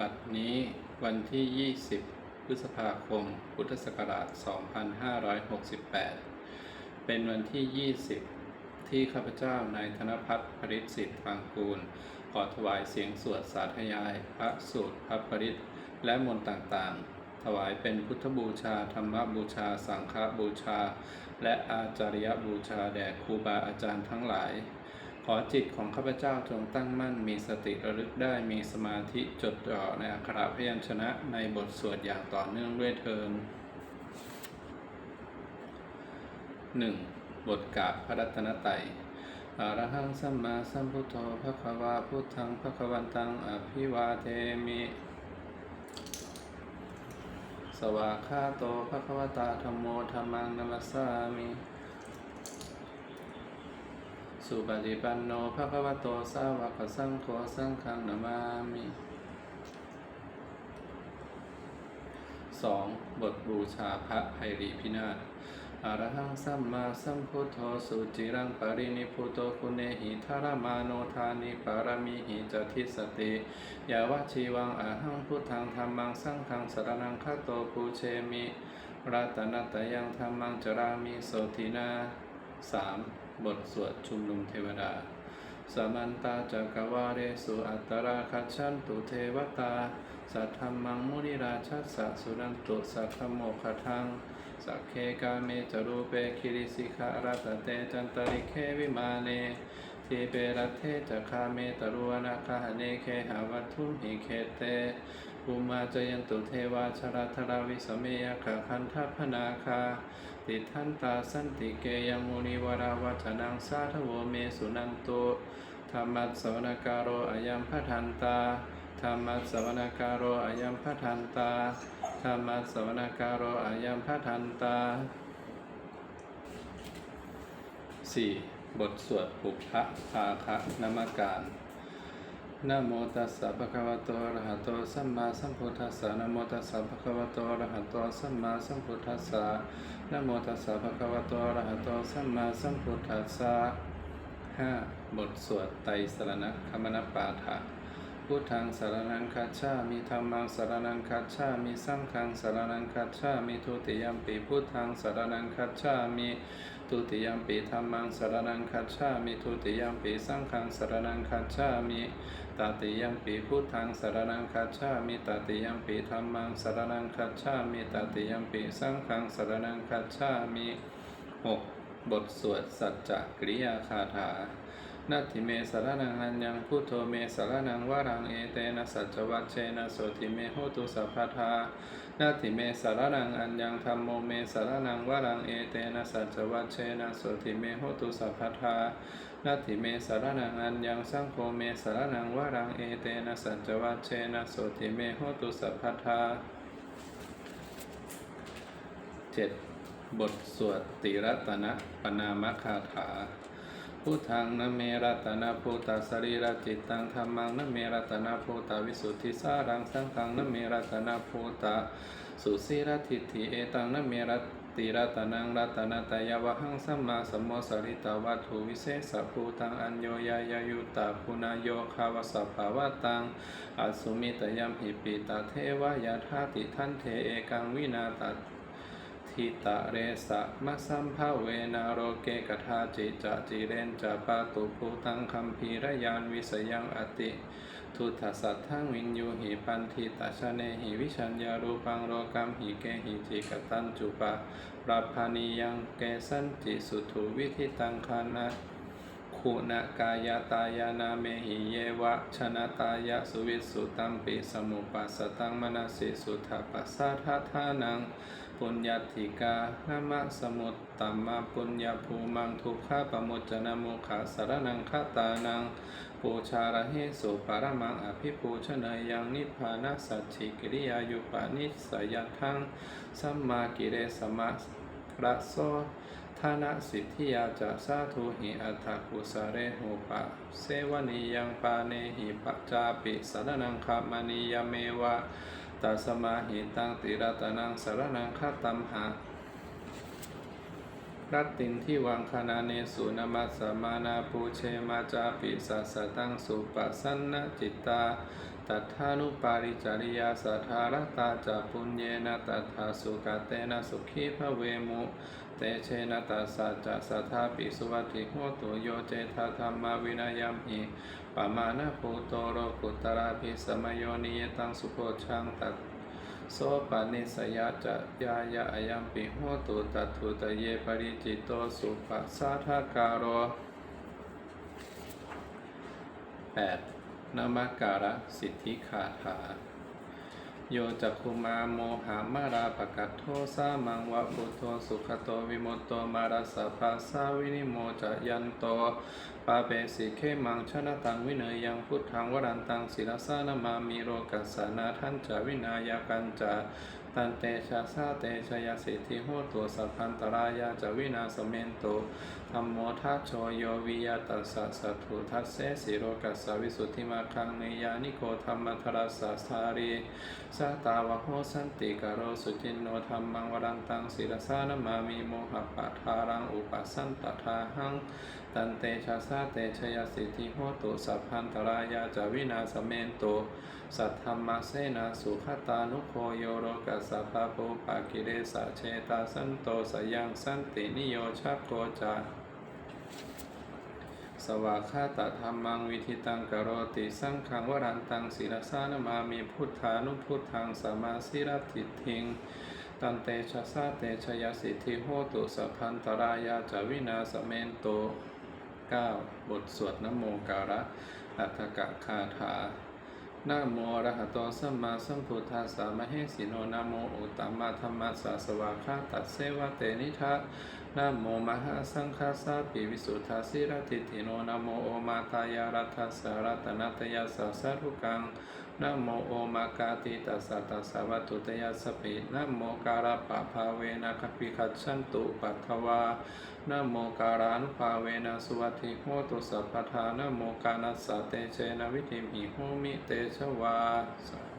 บัดนี้วันที่ 20 พฤษภาคม พุทธศักราช 2568 เป็นวันที่ 20 ที่ข้าพเจ้านายธนพัฒน์ปริศสิทธิ์ฟางกูล ขอถวายเสียงสวดสาธยาย พระสูตรพระปริศและมนต์ต่างๆ ถวายเป็นพุทธบูชา ธรรมบูชา สังฆบูชา และอาจารยบูชาแด่ครูบาอาจารย์ทั้งหลาย ขอจิตของข้าพเจ้าจงตั้งมั่นมีสติระลึกได้มีสมาธิจดจ่อในอักขระพยัญชนะในบทสวดอย่างต่อเนื่องด้วยเทิน 1. บทกาบพระรัตนตรัยอรหังสัมมาสัมพุทโธภะควาพุทธังภะควันตังอภิวาเทมิ สวากขาโตภะควตาธรรมโมธรรมังนัมสสามิ สุปฏิปันโนภะคะวะโตสาวกสังโฆสังฆังนามามิ 2. บทบูชาพระไพรีพินาศอรหังสัมมาสัมพุทโธสุจิรังปรินิพุโตคุเนหิทารมาโนทานิปารมิหิจทิสติยาวะชีวังอหังพุทธังธรรมังสังฆังสรนังคโตปูเชมิรัตนตยังธรรมังจรามิโสตินา 3. บทสวดชุมนุมเทวดาสมันตาจักวาเรสุอัตตราคัจฉันตุเทวตา สัทธรรมังมุนิราชัสสะสุนันตุสัทธโมคทัง สักเคกาเมจรูเปคิริสิขารัตเตจันตริเควิมาเนทีเปรัตเทจักาเมตรุวนาคาเนเคหาวัตถุหิเคเตภูมาจยันตุเทวาชราธราวิสเมยขะคันทัพนาคา ติทันตาสันติเกยังมุนิวราวัจนังสาธโวเมสุนันโตธรรมัสสวนการโรอายัมพทันตาธรรมัสสวนการโรอายัมพทันตาธรรมัสสวนการโรอายัมพทันตา 4. บทสวดปุพพะภาคะนมการ นะโมตัสสะภะคะวะโตอะระหะโตสัมมาสัมพุทธัสสะนะโมตัสสะภะคะวะโตอะระหะโตสัมมาสัมพุทธัสสะนะโมตัสสะภะคะวะโตอะระหะโตสัมมาสัมพุทธัสสะ 5. บทสวดไตรสรณคมนปาฐะพุทธังสารนังคัจฉามิธรรมังสารนังคัจฉามิสังฆังสารนังคัจฉามิทุติยมปีพุทธังสารนังคัจฉามิ ทุติยมปีธรรมังสารนังคัจฉามิทุติยมปีสังฆังสารนังคัจฉามิตติยมปีพุทธังสารนังคัจฉามิตติยมปีธรรมังสารนังคัจฉามิตติยมปีสังฆังสารนังคัจฉามิ 6. บทสวดสัจจกริยาคาถา นาทิเมสารนังอัญญังพุทโธเมสารนังวรังเอเตนะสัจจวัชเชนะโสติเมโหตุสัพพทานาทิเมสารนังอัญญังธรรมโมเมสารนังวรังเอเตนะสัจจวัชเชนะโสติเมโหตุสัพพทานาทิเมสารนังอัญญังสังโฆเมสารนังวรังเอเตนะสัจจวัชเชนะโสติเมโหตุสัพพทา 7. บทสวดติรัตนะปนามคาถา พุทธังนเมรัตนาภูตสรีระจิตตังธรรมังนเมรัตนาภูตวิสุทธิสารังสังฆังนเมรัตนาภูตสุสีรทิฏฐิเอตังนเมรัตติรัตนังรัตนาตยาวหังสัมมาสัมโมสริตาวัตถุวิเศษภูตังอัญโยยายายุตาปุณโยคาวสัพภาวตังอสุมิตยัมหิปิตาเทวายาธาติทันเทเอกังวินาต ทิตะเรสะมะสัมภาเวนาโรเกกทาจิจะจิเรนจะปาตุภูตังคัมภีรยานวิสยังอติ ทุตสัตทังวินยูหิปันทิตาชเนหิวิชัญญารูปังโรกัมหิเกหิจิกตันจุปะปรับพานิยังเกสันติสุทุวิธิตังคานะคุณกายตายานาเมหิเยวะชนะตายะสุวิสุตัมปิสมุปัสสตังมนาสิสุทธาปัสสะทาทานัง ปุญญาธิกานามะสมุตตัมมาปุญญาภูมังทุกขาปมุจจนะโมขาสารนังคตานังปูชาระเหสุปารมังอภิปูชนยยังนิพพานัสสัจฉิกิริยายุปานิสยทังสัมมากิเรสมะระโสทานะสิทธิยาจะสาธุหิอัตถกุสเรหูปะ เสวนียังปาเนหิปัจจาปิสารนังคามณียเมวะ ตัสมาหิตังติรัตนังสารนังคาตัมหารัตตินที่วังคณาเนสุนมัสสมานาปูเชมาจาปิสัสตังสุปัสสนนจิตตา ตัทธานุปาริจาริยาสัทธารตาจาปุญเยนะตัทธาสุกาเตนะสุขีพระเวมุ เตเชนะตัสสะจะสัทธาปิสุวัติโหตุโยเจทาธรรมาวินายัมหิปะมานะภูโตโรกุตราภิสมโยนิยตังสุโพชังตัดโสปานิสยาจะยายะอยัมปิโหตุตัตถุตเยปริจิตโตสุปะสาทาการโร 8. นามการะสิทธิคาถา โยจักคุมาโมหามาราปกัตโทสามังวะปุตโธสุขโตวิมุตโตมาราสะภาสาวินิโมจะยันโตปาเปสิเคมังชนะตังวิเนยยังพุทธังวรันตังศิลสานามามีโรกัสสานาทันจาวินายากันจา ตันเตชะสาเตชยสิทธิโหตุสัพพันตรายาจวินาสเมนโตธรรมโมทัชโชโยวิยตัสสะสัตถุทัสเสสิโรกัสสวิสุทธิมาคังเนยานิโกธรรมทรัสสะสารีสาตาวะโหสันติกโรสุจินโนธรรมังวรันตังศิรสานามามีโมหะปะทารังอุปสันตทาหังตันเตชะสาเตชยสิทธิโหตุสัพพันตรายาจวินาสเมนโตสัทธรรมเสนาสุขตานุโคโยโรกัสสะภะโปปากิเรสะเชตาสันโตสยังสันตินิโยชักโกจาสวากขาตธรรมังวิธิตังกโรติสังขังวรันตังศิรสานมามีพุทธานุพุทธังสมาสิรติทิงตันเตชะสาเตชยสิทธิโหตุสัพพันตรายาจวินาสเมนโต 9. บทสวดนโมการะอัตถกะคาถา นะโมอระหะโตสัมมาสัมพุทธัสสะมะเหสิโนนะโมอุตตมะธรรมัสสะสวาคาตัสเสวะเตนิทะนะโมมหาสังฆาสาปิวิสุทธาสิรติติโนนะโมโอมาตายารัตถสารตนัตยาสัสสะรุกัง นะโมโอมากาติตัสสะตัสสะวัตุตยาสปินะโมการะปะภาเวนะคปิคัจฉันตุปัทวานะโมการานุภาเวนะสุวัติโหตุสัพพทานะโมกานัสสะเตเชนะวิธิมหิโหมิเตชวาสา